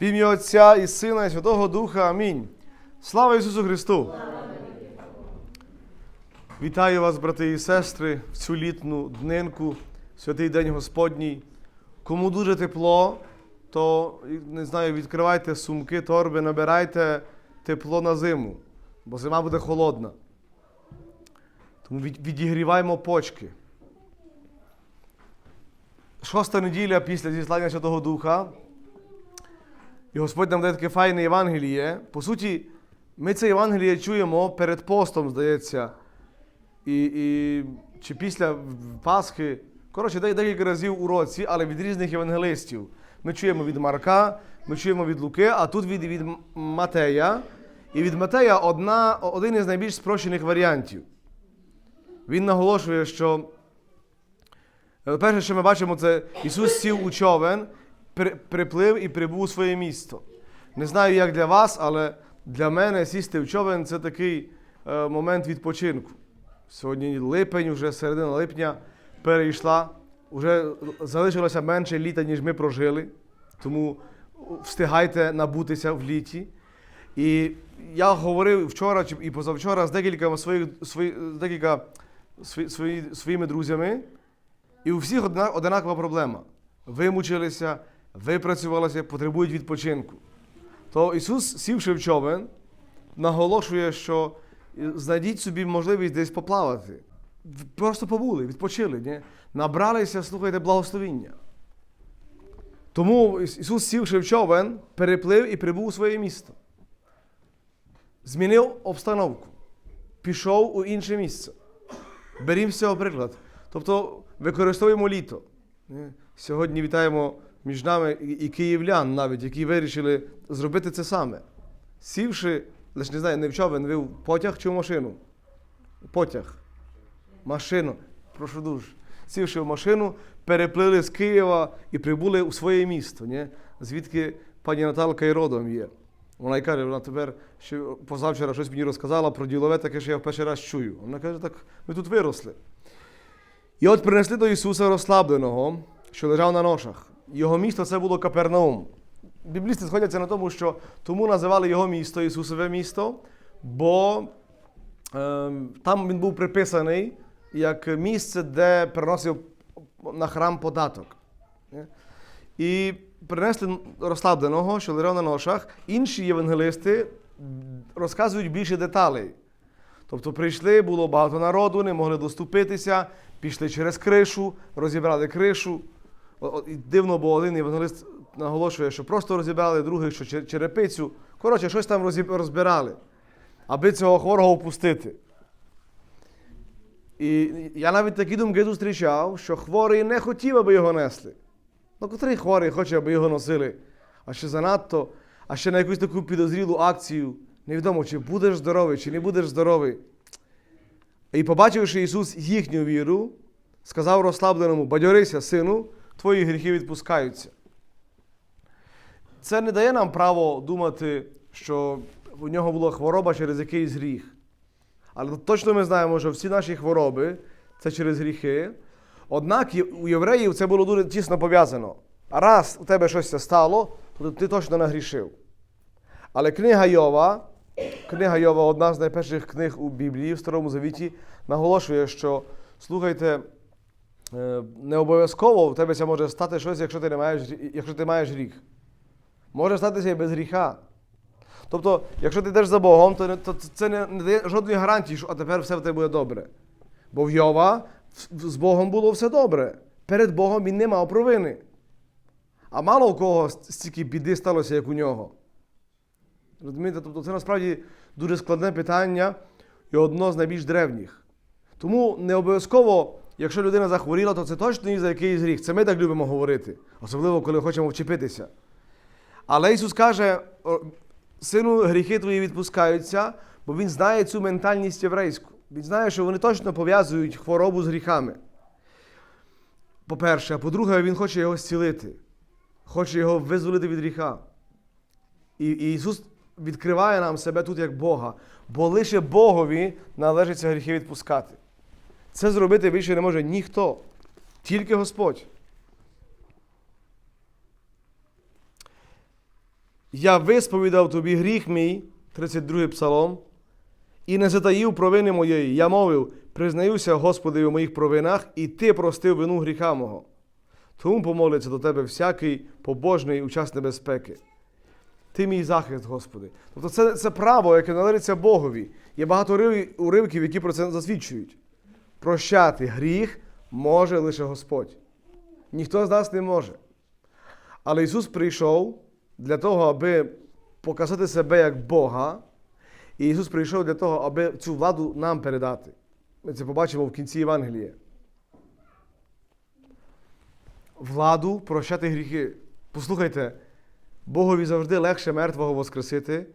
В ім'я Отця і Сина, і Святого Духа. Амінь. Слава Ісусу Христу! Вітаю вас, брати і сестри, в цю літну днинку, святий день Господній. Кому дуже тепло, то не знаю, відкривайте сумки, торби, набирайте тепло на зиму, бо зима буде холодна. Тому відігріваємо почки. Шоста неділя після зіслання Святого Духа. І Господь нам дає таке файне Євангеліє. По суті, ми це Євангеліє чуємо перед постом, здається. І, і, чи після Пасхи. Коротше, декілька разів у році, але від різних євангелистів. Ми чуємо від Марка, ми чуємо від Луки, а тут від, від Матея. І від Матея одна, один із найбільш спрощених варіантів. Він наголошує, що е, перше, що ми бачимо, це Ісус сів у човен, при- приплив і прибув у своє місто. Не знаю, як для вас, але для мене сісти в човен це такий е, момент відпочинку. Сьогодні липень, вже середина липня перейшла, вже залишилося менше літа, ніж ми прожили. Тому встигайте набутися в літі. І я говорив вчора і позавчора з декількома своїх, свої, з декілька свої, свої, своїми друзями, і у всіх одна, одинакова проблема. Вимучилися, випрацювалися, потребують відпочинку. То Ісус, сівши в човен, наголошує, що знайдіть собі можливість десь поплавати. Просто побули, відпочили, ні? набралися, слухайте, благословіння. Тому Ісус, сівши в човен, переплив і прибув у своє місто. Змінив обстановку, пішов у інше місце. Берімо з цього приклад. Тобто використовуємо літо. Сьогодні вітаємо між нами і київлян навіть, які вирішили зробити це саме. Сівши, лише не знаю, не в човен, ви в потяг чи в машину? Потяг. Машину. Прошу дуже. Сівши в машину, переплили з Києва і прибули у своє місто, ні? звідки пані Наталка і родом є. Вона й каже, вона тепер ще позавчора щось мені розказала про ділове таке, що я в перший раз чую. Вона каже, так ми тут виросли. І от принесли до Ісуса розслабленого, що лежав на ношах. Його місто це було Капернаум. Біблісти сходяться на тому, що тому називали його місто Ісусове місто, бо е, там він був приписаний як місце, де приносив на храм податок. І принесли розслабленого, що лежав на ношах. Інші євангелисти розказують більше деталей. Тобто прийшли, було багато народу, не могли доступитися, пішли через кришу, розібрали кришу. Дивно, бо один євангелист наголошує, що просто розібрали, другий, що черепицю. Коротше, щось там розбирали, аби цього хворого впустити. І я навіть такі думки зустрічав, що хворий не хотів, аби його несли. Ну, котрий хворий хоче, аби його носили. А ще занадто, а ще на якусь таку підозрілу акцію. Невідомо, чи будеш здоровий, чи не будеш здоровий. І побачивши Ісус їхню віру, сказав розслабленому: бадьорися, сину, твої гріхи відпускаються. Це не дає нам право думати, що у нього була хвороба через якийсь гріх. Але точно ми знаємо, що всі наші хвороби це через гріхи. Однак у євреїв це було дуже тісно пов'язано. Раз у тебе щось стало, то ти точно нагрішив. Але книга Йова, книга Йова, одна з найперших книг у Біблії в Старому Завіті, наголошує, що слухайте, не обов'язково в тебе може стати щось, якщо ти не маєш, якщо ти маєш гріх. Може статися і без гріха. Тобто, якщо ти йдеш за Богом, то, не- то це не, не дає жодної гарантії, що а тепер все в тебе буде добре. Бо в Йова з Богом було все добре. Перед Богом він не мав провини. А мало у кого стільки біди сталося, як у нього. Розумієте? Тобто це насправді дуже складне питання і одно з найбільш древніх. Тому не обов'язково, якщо людина захворіла, то це точно не за якийсь гріх. Це ми так любимо говорити, особливо коли хочемо вчепитися. Але Ісус каже, сину, гріхи твої відпускаються, бо Він знає цю ментальність єврейську. Він знає, що вони точно пов'язують хворобу з гріхами. По-перше, а по-друге, Він хоче його зцілити, хоче його визволити від гріха. І, і Ісус відкриває нам себе тут як Бога, бо лише Богові належиться гріхи відпускати. Це зробити більше не може ніхто, тільки Господь. Я висповідав тобі гріх мій, 32 псалом, і не затаїв провини моєї. Я мовив, признаюся, Господи, у моїх провинах, і Ти простив вину гріха мого. Тому помолиться до тебе всякий побожний у час небезпеки. Ти мій захист, Господи. Тобто це, це право, яке належиться Богові. Є багато уривків, які про це засвідчують. Прощати гріх може лише Господь. Ніхто з нас не може. Але Ісус прийшов для того, аби показати себе як Бога. І Ісус прийшов для того, аби цю владу нам передати. Ми це побачимо в кінці Євангелія. Владу прощати гріхи. Послухайте, Богові завжди легше мертвого воскресити,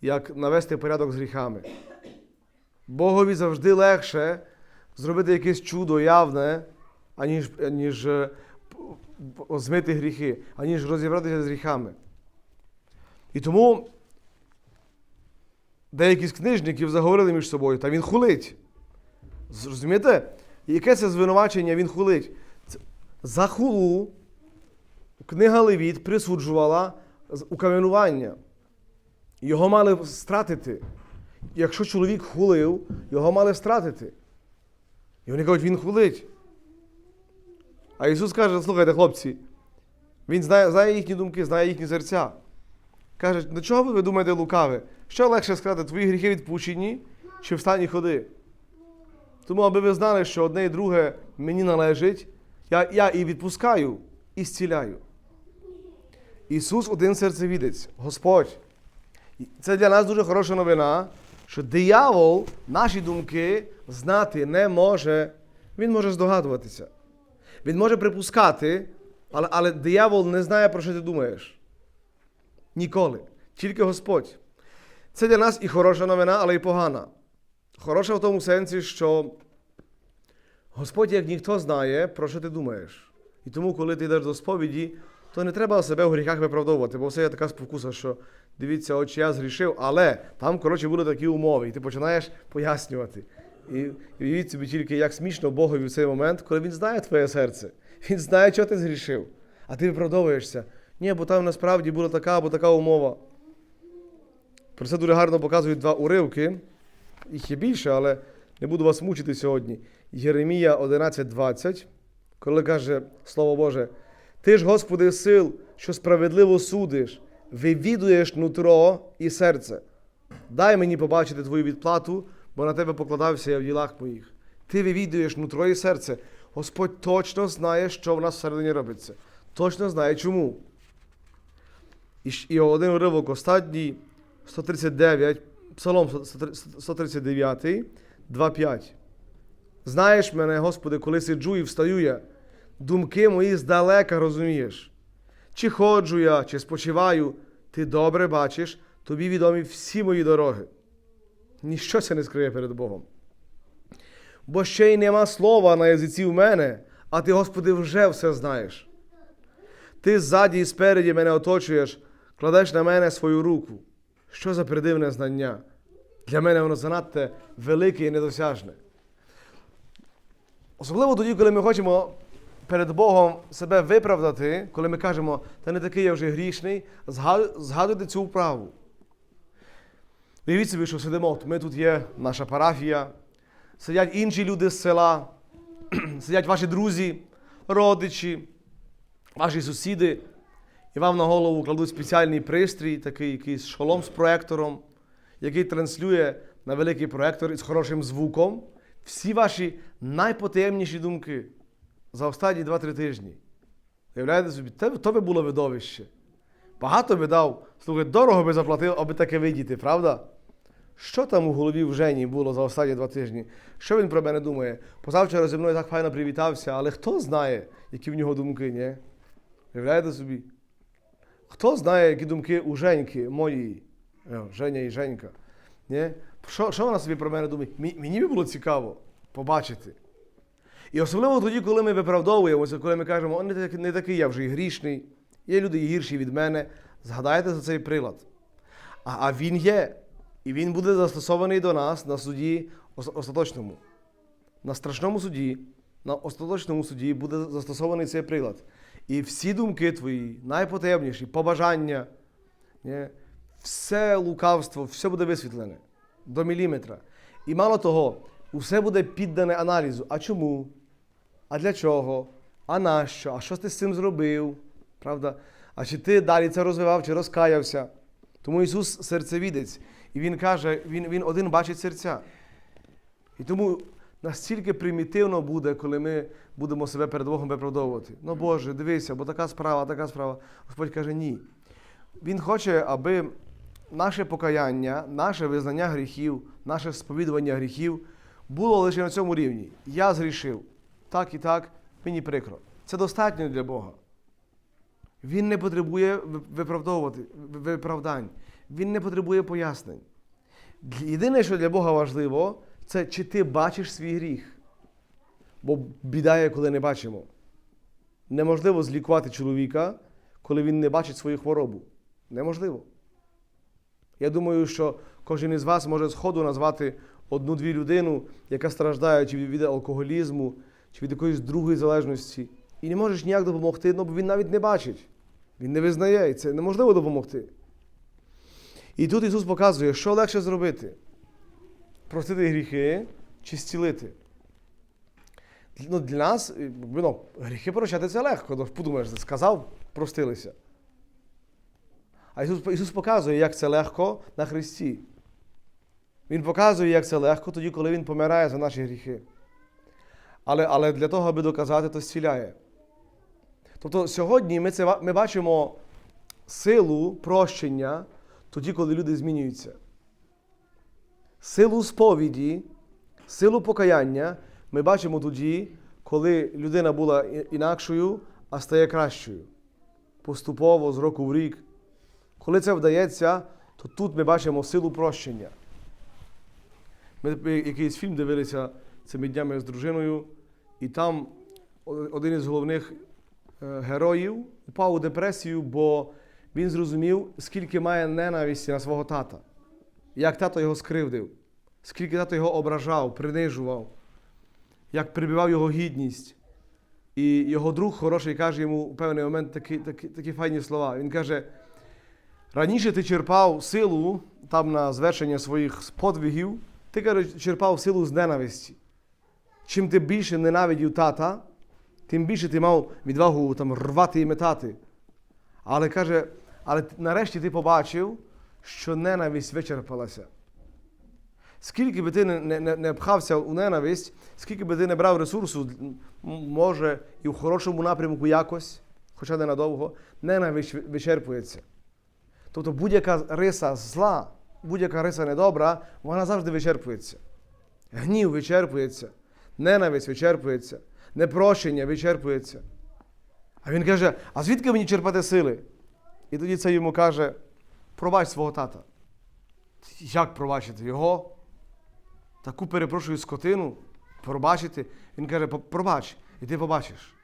як навести порядок з гріхами. Богові завжди легше зробити якесь чудо явне, аніж, аніж е, змити гріхи, аніж розібратися з гріхами. І тому деякі з книжників заговорили між собою, та він хулить. Зрозумієте? Яке це звинувачення він хулить? За хулу книга Левіт присуджувала укам'янування. Його мали стратити. Якщо чоловік хулив, його мали стратити. І вони кажуть, він хулить. А Ісус каже: слухайте, хлопці, Він знає, знає їхні думки, знає їхні серця. Каже, до чого ви думаєте лукаве? Що легше сказати, твої гріхи відпущені, чи встань і ходи? Тому, аби ви знали, що одне і друге мені належить, я, я і відпускаю, і зціляю. Ісус один серцевідець, Господь. Це для нас дуже хороша новина, що диявол наші думки знати не може. Він може здогадуватися. Він може припускати, але, але диявол не знає, про що ти думаєш. Ніколи. Тільки Господь. Це для нас і хороша новина, але і погана. Хороша в тому сенсі, що Господь, як ніхто знає, про що ти думаєш. І тому, коли ти йдеш до сповіді, то не треба себе в гріхах виправдовувати, бо це є така спокуса, що дивіться, очі я згрішив, але там, коротше, були такі умови, і ти починаєш пояснювати. І уявіть собі тільки, як смішно Богові в цей момент, коли він знає твоє серце. Він знає, що ти згрішив, а ти виправдовуєшся. Ні, бо там насправді була така або така умова. Про це дуже гарно показують два уривки. Їх є більше, але не буду вас мучити сьогодні. Єремія 11:20, коли каже Слово Боже, Ти ж, Господи, сил, що справедливо судиш, вивідуєш нутро і серце. Дай мені побачити твою відплату, бо на тебе покладався я в ділах моїх. Ти вивідуєш нутро і серце. Господь точно знає, що в нас всередині робиться. Точно знає чому. І, і один уривок останній, 139, Псалом 139, 2.5. Знаєш мене, Господи, коли сиджу і встаю я, думки мої здалека розумієш. Чи ходжу я, чи спочиваю, ти добре бачиш, тобі відомі всі мої дороги. Ніщо це не скриє перед Богом. Бо ще й нема слова на язиці в мене, а ти, Господи, вже все знаєш. Ти ззаді і спереді мене оточуєш, кладеш на мене свою руку. Що за придивне знання? Для мене воно занадто велике і недосяжне. Особливо тоді, коли ми хочемо перед Богом себе виправдати, коли ми кажемо, та не такий я вже грішний, згадуйте цю вправу. Уявіть собі, що сидимо, от ми тут є, наша парафія, сидять інші люди з села, сидять ваші друзі, родичі, ваші сусіди, і вам на голову кладуть спеціальний пристрій, такий якийсь шолом з проектором, який транслює на великий проектор із хорошим звуком всі ваші найпотаємніші думки за останні 2-3 тижні. Уявляєте собі, то би було видовище. Багато би дав, слухай, дорого би заплатив, аби таке видіти, правда? Що там у голові в Жені було за останні два тижні? Що він про мене думає? Позавчора зі мною так файно привітався, але хто знає, які в нього думки, ні? Уявляєте собі? Хто знає, які думки у Женьки, моєї, Е, Женя і Женька? Ні? Що, що вона собі про мене думає? Мені би було цікаво побачити. І особливо тоді, коли ми виправдовуємося, коли ми кажемо, «О, не, так- не такий я вже і грішний, є люди гірші від мене. Згадайте за цей прилад. А, а він є. І він буде застосований до нас на суді остаточному. На страшному суді, на остаточному суді буде застосований цей прилад. І всі думки твої, найпотаємніші, побажання? Все лукавство, все буде висвітлене до міліметра. І мало того, усе буде піддане аналізу. А чому? А для чого? А нащо? А що ти з цим зробив? Правда? А чи ти далі це розвивав, чи розкаявся? Тому Ісус серцевідець. І Він каже, Він, він один бачить серця. І тому настільки примітивно буде, коли ми будемо себе перед Богом виправдовувати. Ну Боже, дивися, бо така справа, така справа. Господь каже, ні. Він хоче, аби наше покаяння, наше визнання гріхів, наше сповідування гріхів було лише на цьому рівні. Я згрішив. Так і так, мені прикро. Це достатньо для Бога. Він не потребує виправдовувати, виправдань. Він не потребує пояснень. Єдине, що для Бога важливо, це чи ти бачиш свій гріх. Бо біда є, коли не бачимо. Неможливо злікувати чоловіка, коли він не бачить свою хворобу. Неможливо. Я думаю, що кожен із вас може сходу назвати одну-дві людину, яка страждає чи від алкоголізму, чи від якоїсь другої залежності. І не можеш ніяк допомогти, ну, бо він навіть не бачить. Він не визнає, і це неможливо допомогти. І тут Ісус показує, що легше зробити: простити гріхи чи зцілити. Ну, Для нас ну, гріхи прощати це легко. Ну, Подумаєш, сказав, простилися. А Ісус, Ісус показує, як це легко на Христі. Він показує, як це легко тоді, коли Він помирає за наші гріхи. Але але для того, аби доказати, то зціляє. Тобто сьогодні ми це, ми бачимо силу прощення тоді, коли люди змінюються. Силу сповіді, силу покаяння ми бачимо тоді, коли людина була інакшою, а стає кращою. Поступово, з року в рік. Коли це вдається, то тут ми бачимо силу прощення. Ми якийсь фільм дивилися цими днями з дружиною, і там один із головних героїв упав у депресію, бо він зрозумів, скільки має ненависті на свого тата, як тато його скривдив, скільки тато його ображав, принижував, як прибивав його гідність. І його друг хороший каже йому у певний момент такі, такі, такі файні слова. Він каже: раніше ти черпав силу там на звершення своїх подвигів, ти каже, черпав силу з ненависті. Чим ти більше ненавидів тата, тим більше ти мав відвагу там, рвати і метати. Але каже, але нарешті ти побачив, що ненависть вичерпалася. Скільки би ти не, не, не пхався у ненависть, скільки би ти не брав ресурсу, може, і в хорошому напрямку якось, хоча не надовго, ненависть вичерпується. Тобто будь-яка риса зла, будь-яка риса недобра, вона завжди вичерпується. Гнів вичерпується, ненависть вичерпується, непрощення вичерпується. А він каже: а звідки мені черпати сили? І тоді це йому каже: пробач свого тата. Як пробачити його? Таку перепрошую скотину, пробачити. Він каже, пробач, і ти побачиш.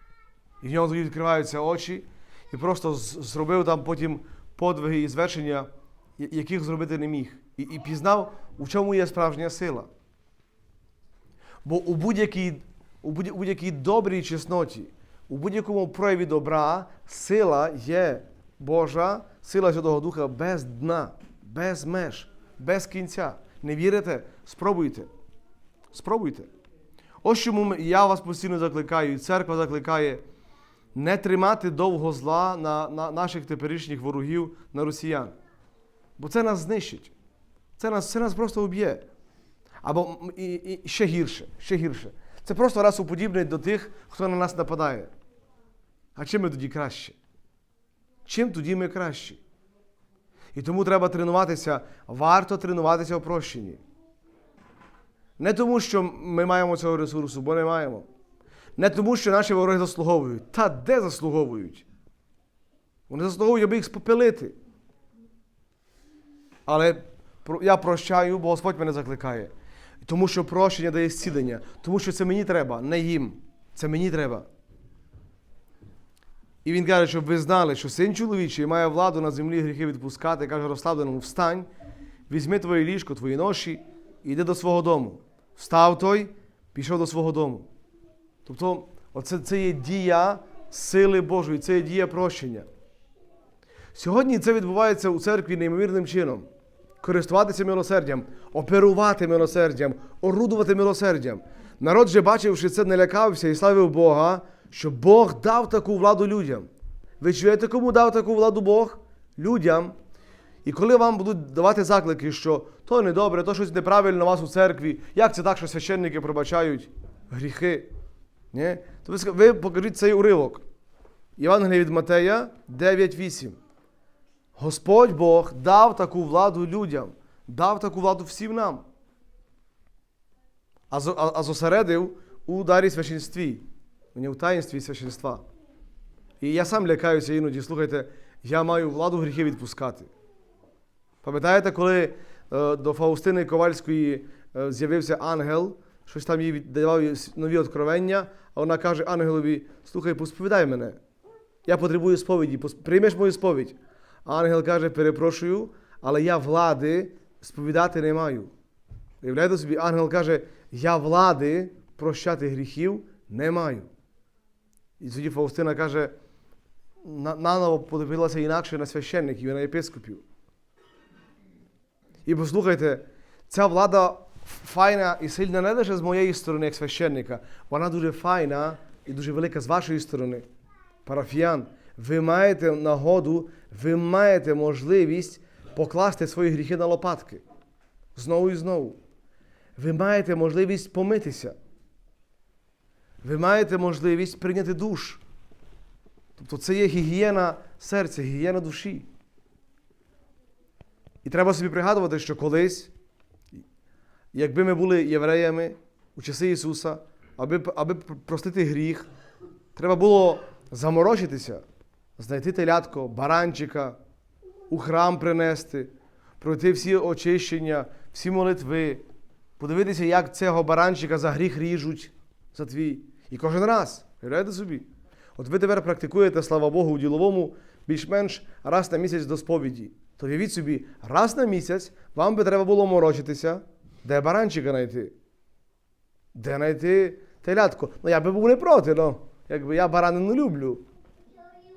І в нього тоді відкриваються очі, і просто зробив там потім подвиги і звершення, яких зробити не міг. І, і пізнав, у чому є справжня сила. Бо у будь-якій у будь-якій добрій чесноті, у будь-якому прояві добра сила є Божа, сила Святого Духа без дна, без меж, без кінця. Не вірите? Спробуйте. Спробуйте. Ось чому я вас постійно закликаю, і церква закликає не тримати довго зла на, на наших теперішніх ворогів, на росіян. Бо це нас знищить. Це нас це нас просто уб'є. Або і, і ще гірше, ще гірше. Це просто раз уподібнить до тих, хто на нас нападає. А чим ми тоді краще? Чим тоді ми кращі? І тому треба тренуватися, варто тренуватися у прощенні. Не тому, що ми маємо цього ресурсу, бо не маємо. Не тому, що наші вороги заслуговують. Та де заслуговують? Вони заслуговують, аби їх спопилити. Але я прощаю, бо Господь мене закликає. Тому що прощення дає зцілення. Тому що це мені треба, не їм. Це мені треба. І він каже, щоб ви знали, що син чоловічий має владу на землі гріхи відпускати, каже розслабленому, встань, візьми твоє ліжко, твої ноші і йди до свого дому. Встав той, пішов до свого дому. Тобто, оце це є дія сили Божої, це є дія прощення. Сьогодні це відбувається у церкві неймовірним чином. Користуватися милосердям, оперувати милосердям, орудувати милосердям. Народ же, бачивши це, не лякався і славив Бога, що Бог дав таку владу людям. Ви чуєте, кому дав таку владу Бог? Людям. І коли вам будуть давати заклики, що то недобре, то щось неправильно у вас у церкві, як це так, що священники пробачають гріхи? Ні? То ви, ви покажіть цей уривок. Євангелія від Матея 9.8. Господь Бог дав таку владу людям, дав таку владу всім нам. А, зосередив у дарі священстві, не у таїнстві священства. І я сам лякаюся іноді, слухайте, я маю владу гріхи відпускати. Пам'ятаєте, коли е, до Фаустини Ковальської е, з'явився ангел, щось там їй давав нові откровення, а вона каже ангелові: слухай, посповідай мене. Я потребую сповіді, приймеш мою сповідь. А ангел каже, перепрошую, але я влади сповідати не маю. Уявляєте собі, ангел каже, я влади прощати гріхів не маю. І тоді Фаустина каже, наново подивилася інакше на священників і на єпископів. І послухайте, ця влада файна і сильна не лише з моєї сторони, як священника, вона дуже файна і дуже велика з вашої сторони. Парафіян, ви маєте нагоду, ви маєте можливість покласти свої гріхи на лопатки. Знову і знову. Ви маєте можливість помитися. Ви маєте можливість прийняти душ. Тобто це є гігієна серця, гігієна душі. І треба собі пригадувати, що колись, якби ми були євреями у часи Ісуса, аби, аби простити гріх, треба було заморочитися, знайти телятко, баранчика, у храм принести, пройти всі очищення, всі молитви, подивитися, як цього баранчика за гріх ріжуть за твій. І кожен раз, уявляєте собі. От ви тепер практикуєте, слава Богу, у діловому більш-менш раз на місяць до сповіді. То уявіть собі, раз на місяць вам би треба було морочитися, де баранчика знайти. Де знайти телятко. Ну я би був не проти, ну, якби я баранину люблю.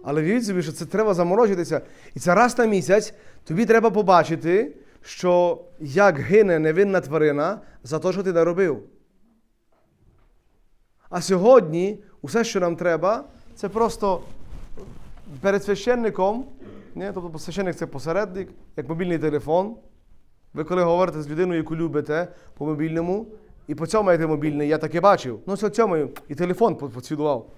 Але уявіть собі, що це треба заморочитися. І це раз на місяць тобі треба побачити, що як гине невинна тварина за те, що ти наробив. А сьогодні усе, що нам треба, це просто перед священником, ні? тобто священник це посередник, як мобільний телефон. Ви коли говорите з людиною, яку любите по мобільному, і поцьомаєте мобільний, я таке бачив. Ну, це цьомаю, і телефон по- поцілував.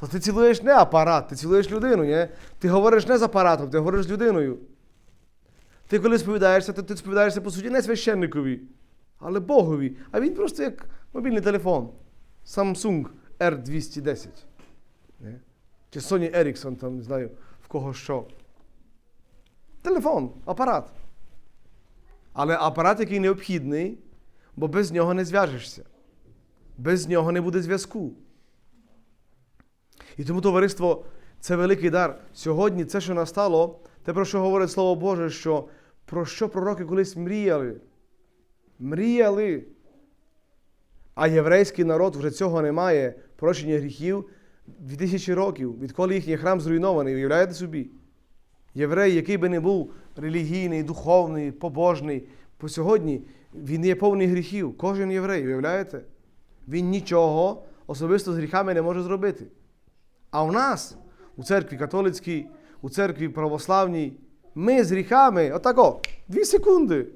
То ти цілуєш не апарат, ти цілуєш людину, ні? Ти говориш не з апаратом, ти говориш з людиною. Ти коли сповідаєшся, то ти сповідаєшся по суті не священникові, але Богові. А він просто як мобільний телефон. Samsung R210. Не? Чи Sony Ericsson, там не знаю в кого що. Телефон, апарат. Але апарат, який необхідний, бо без нього не зв'яжешся. Без нього не буде зв'язку. І тому товариство це великий дар. Сьогодні це, що настало, те, про що говорить Слово Боже, що про що пророки колись мріяли. Мріяли. А єврейський народ вже цього не має прощення гріхів 2000 років, відколи їхній храм зруйнований. Уявляєте собі? Єврей, який би не був релігійний, духовний, побожний, по сьогодні він є повний гріхів. Кожен єврей, уявляєте? Він нічого особисто з гріхами не може зробити. А в нас, у церкві католицькій, у церкві православній, ми з гріхами, отако, дві секунди.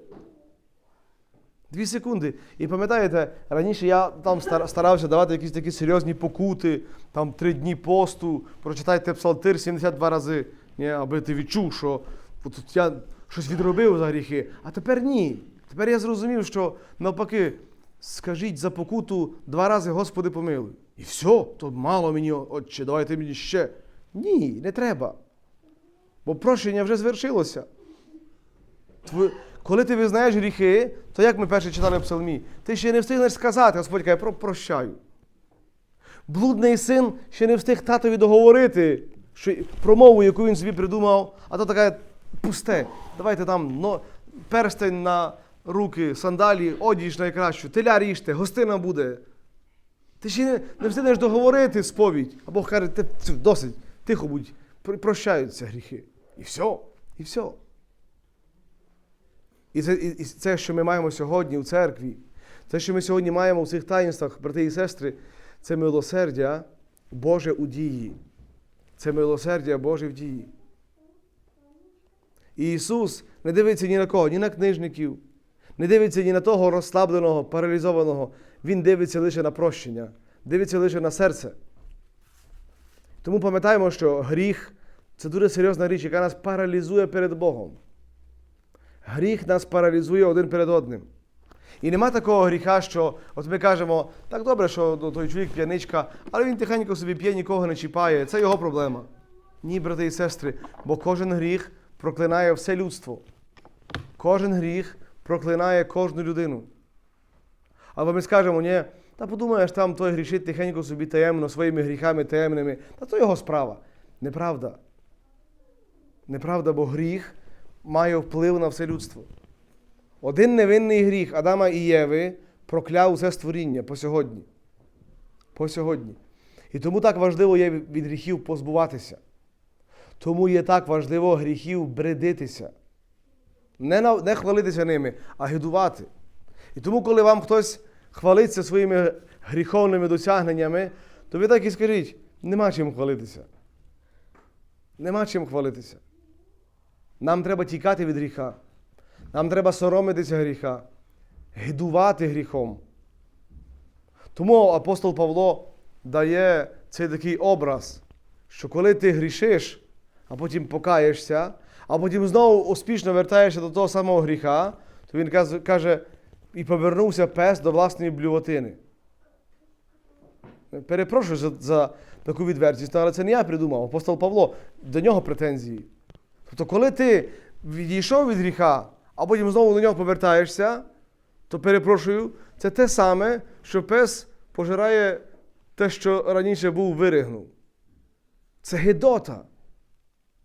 Дві секунди. І пам'ятаєте, раніше я там старався давати якісь такі серйозні покути, там три дні посту, прочитайте псалтир 72 рази, ні, аби ти відчув, що тут я щось відробив за гріхи. А тепер ні. Тепер я зрозумів, що навпаки, скажіть за покуту два рази Господи помилуй. І все, то мало мені, отче, давайте мені ще. Ні, не треба. Бо прощення вже звершилося. Тво- Коли ти визнаєш гріхи, то як ми перше читали в псалмі, ти ще не встигнеш сказати, Господь каже, про прощаю. Блудний син ще не встиг татові договорити що, промову, яку він собі придумав, а то таке пусте. Давайте там но, перстень на руки, сандалі, одіж найкращу, теля ріжте, гостина буде. Ти ще не, не встигнеш договорити сповідь. А Бог каже, ти, досить, тихо будь, прощаються гріхи. І все. І все. І це, і, це, що ми маємо сьогодні у церкві, це, що ми сьогодні маємо у цих таїнствах, брати і сестри, це милосердя Боже у дії. Це милосердя Боже в дії. І Ісус не дивиться ні на кого, ні на книжників, не дивиться ні на того розслабленого, паралізованого. Він дивиться лише на прощення, дивиться лише на серце. Тому пам'ятаємо, що гріх це дуже серйозна річ, яка нас паралізує перед Богом. Гріх нас паралізує один перед одним. І нема такого гріха, що от ми кажемо, так добре, що той чоловік п'яничка, але він тихенько собі п'є, нікого не чіпає. Це його проблема. Ні, брати і сестри, бо кожен гріх проклинає все людство. Кожен гріх проклинає кожну людину. Або ми скажемо, ні, та подумаєш, там той грішить тихенько собі таємно, своїми гріхами таємними, та то його справа. Неправда. Неправда, бо гріх має вплив на все людство. Один невинний гріх Адама і Єви прокляв усе створіння по сьогодні. По сьогодні. І тому так важливо є від гріхів позбуватися. Тому є так важливо гріхів бредитися. Не, на- не хвалитися ними, а гидувати. І тому, коли вам хтось хвалиться своїми гріховними досягненнями, то ви так і скажіть, нема чим хвалитися. Нема чим хвалитися. Нам треба тікати від гріха. Нам треба соромитися гріха, гидувати гріхом. Тому апостол Павло дає цей такий образ, що коли ти грішиш, а потім покаєшся, а потім знову успішно вертаєшся до того самого гріха, то він каже, і повернувся пес до власної блювотини. Перепрошую за, за таку відвертість, але це не я придумав, апостол Павло, до нього претензії. Тобто, коли ти відійшов від гріха, а потім знову до нього повертаєшся, то перепрошую, це те саме, що пес пожирає те, що раніше був виригнув. Це гидота.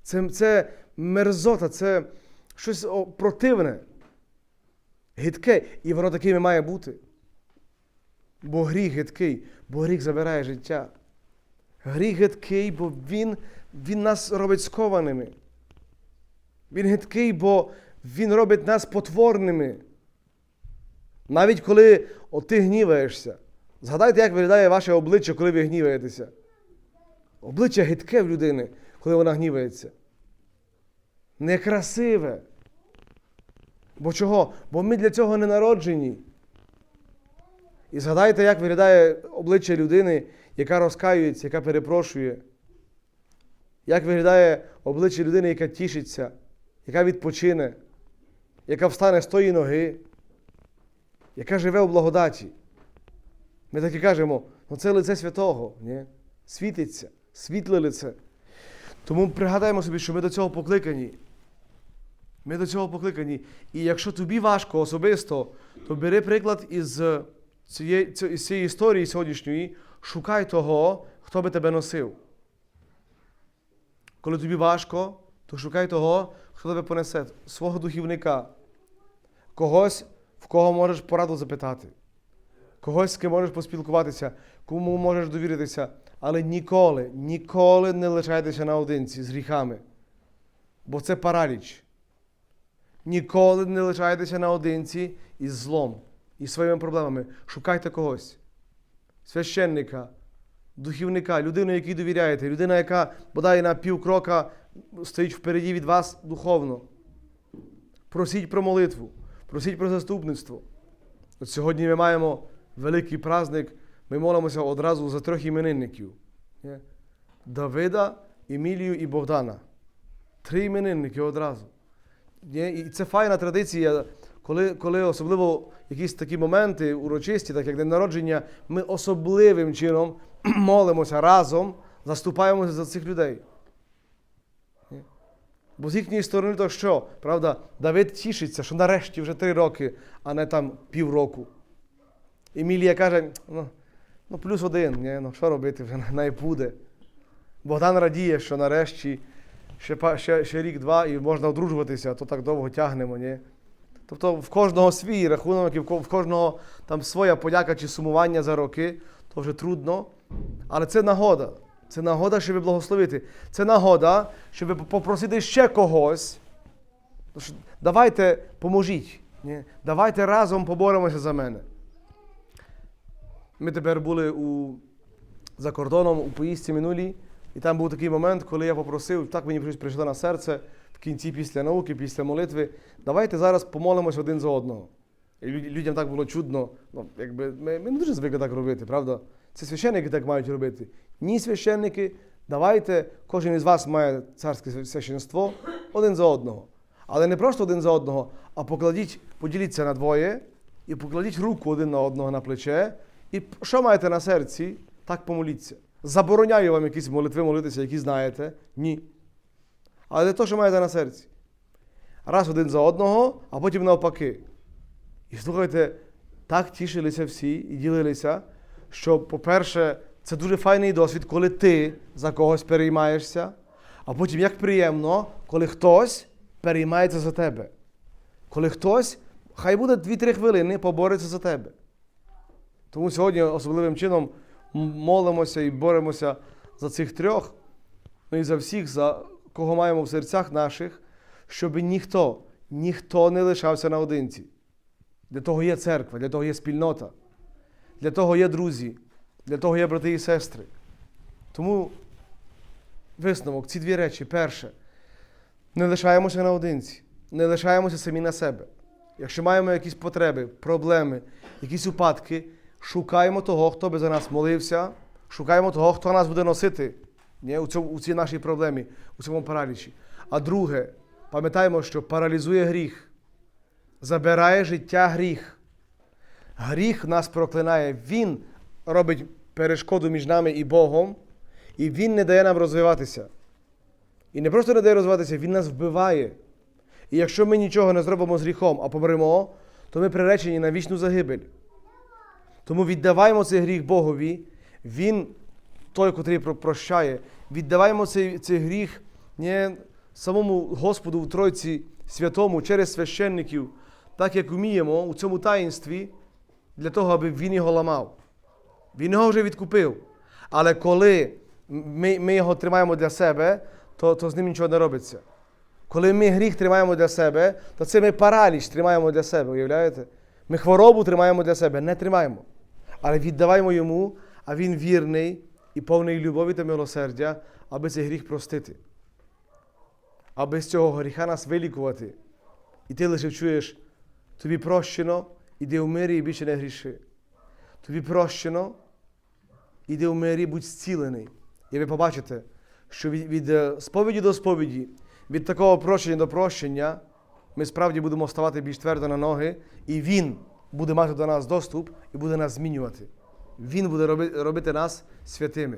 Це, це мерзота, це щось противне. Гидке. І воно таким і має бути. Бо гріх гидкий, бо гріх забирає життя. Гріх гидкий, бо він, він нас робить скованими. Він гидкий, бо він робить нас потворними. Навіть коли от ти гніваєшся. Згадайте, як виглядає ваше обличчя, коли ви гніваєтеся. Обличчя гидке в людини, коли вона гнівається. Некрасиве. Бо чого? Бо ми для цього не народжені. І згадайте, як виглядає обличчя людини, яка розкаюється, яка перепрошує. Як виглядає обличчя людини, яка тішиться, яка відпочине, яка встане з тої ноги, яка живе у благодаті. Ми так і кажемо, ну це лице святого, ні? світиться, світле лице. Тому пригадаємо собі, що ми до цього покликані. Ми до цього покликані. І якщо тобі важко особисто, то бери приклад із цієї, із цієї історії сьогоднішньої, шукай того, хто би тебе носив. Коли тобі важко, то шукай того, хто тебе понесе, свого духівника, когось, в кого можеш пораду запитати, когось, з ким можеш поспілкуватися, кому можеш довіритися, але ніколи, ніколи не лишайтеся наодинці з гріхами, бо це параліч. Ніколи не лишайтеся наодинці із злом і своїми проблемами. Шукайте когось. Священника, духівника, людину, якій довіряєте, людина, яка бодай на півкрока стоїть впереді від вас духовно. Просіть про молитву, просіть про заступництво. От сьогодні ми маємо великий праздник, ми молимося одразу за трьох іменинників: Давида, Емілію і Богдана. Три іменинники одразу. І це файна традиція, коли, коли особливо якісь такі моменти урочисті, так як день народження, ми особливим чином молимося разом, заступаємося за цих людей. Бо з їхньої сторони то що? Правда, Давид тішиться, що нарешті вже три роки, а не там півроку. Емілія каже, ну, ну плюс один, ні, ну що робити, вже най буде. Богдан радіє, що нарешті ще, ще, ще рік-два і можна одружуватися, то так довго тягнемо, ні? Тобто в кожного свій рахунок, і в кожного там своя подяка чи сумування за роки, то вже трудно. Але це нагода. Це нагода, щоб благословити. Це нагода, щоб попросити ще когось. Давайте поможіть. Ні? Давайте разом поборемося за мене. Ми тепер були у, за кордоном у поїздці минулій, і там був такий момент, коли я попросив, так мені щось прийшло на серце в кінці після науки, після молитви. Давайте зараз помолимось один за одного. І людям так було чудно. Ну, якби, ми, ми не дуже звикли так робити, правда? Це священники так мають робити. Ні, священники, давайте, кожен із вас має царське священство один за одного. Але не просто один за одного, а покладіть, поділіться на двоє і покладіть руку один на одного на плече. І що маєте на серці, так помоліться. Забороняю вам якісь молитви молитися, які знаєте. Ні. Але те, що маєте на серці. Раз один за одного, а потім навпаки. І слухайте, так тішилися всі і ділилися, що, по-перше, це дуже файний досвід, коли ти за когось переймаєшся, а потім як приємно, коли хтось переймається за тебе. Коли хтось, хай буде 2-3 хвилини, побореться за тебе. Тому сьогодні особливим чином молимося і боремося за цих трьох, ну і за всіх, за кого маємо в серцях наших, щоб ніхто, ніхто не лишався наодинці. Для того є церква, для того є спільнота, для того є друзі, для того є брати і сестри. Тому висновок, ці дві речі. Перше, не лишаємося наодинці, не лишаємося самі на себе. Якщо маємо якісь потреби, проблеми, якісь упадки, шукаємо того, хто би за нас молився, шукаємо того, хто нас буде носити ні, у, цьому, у цій нашій проблемі, у цьому паралічі. А друге, пам'ятаємо, що паралізує гріх забирає життя гріх. Гріх нас проклинає. Він робить перешкоду між нами і Богом, і Він не дає нам розвиватися. І не просто не дає розвиватися, Він нас вбиває. І якщо ми нічого не зробимо з гріхом, а помремо, то ми приречені на вічну загибель. Тому віддаваємо цей гріх Богові, Він той, котрий прощає. Віддаваємо цей, цей гріх не самому Господу в Тройці Святому через священників, так як вміємо у цьому таїнстві, для того, аби Він його ламав. Він його вже відкупив. Але коли ми, ми його тримаємо для себе, то, то з ним нічого не робиться. Коли ми гріх тримаємо для себе, то це ми параліч тримаємо для себе, уявляєте? Ми хворобу тримаємо для себе, не тримаємо. Але віддаваємо йому, а він вірний і повний любові та милосердя, аби цей гріх простити. Аби з цього гріха нас вилікувати. І ти лише чуєш, тобі прощено, іди в мирі і більше не гріши. Тобі прощено, іди в мирі, будь зцілений. І ви побачите, що від, від е, сповіді до сповіді, від такого прощення до прощення, ми справді будемо ставати більш твердо на ноги, і Він буде мати до нас доступ і буде нас змінювати. Він буде робити нас святими.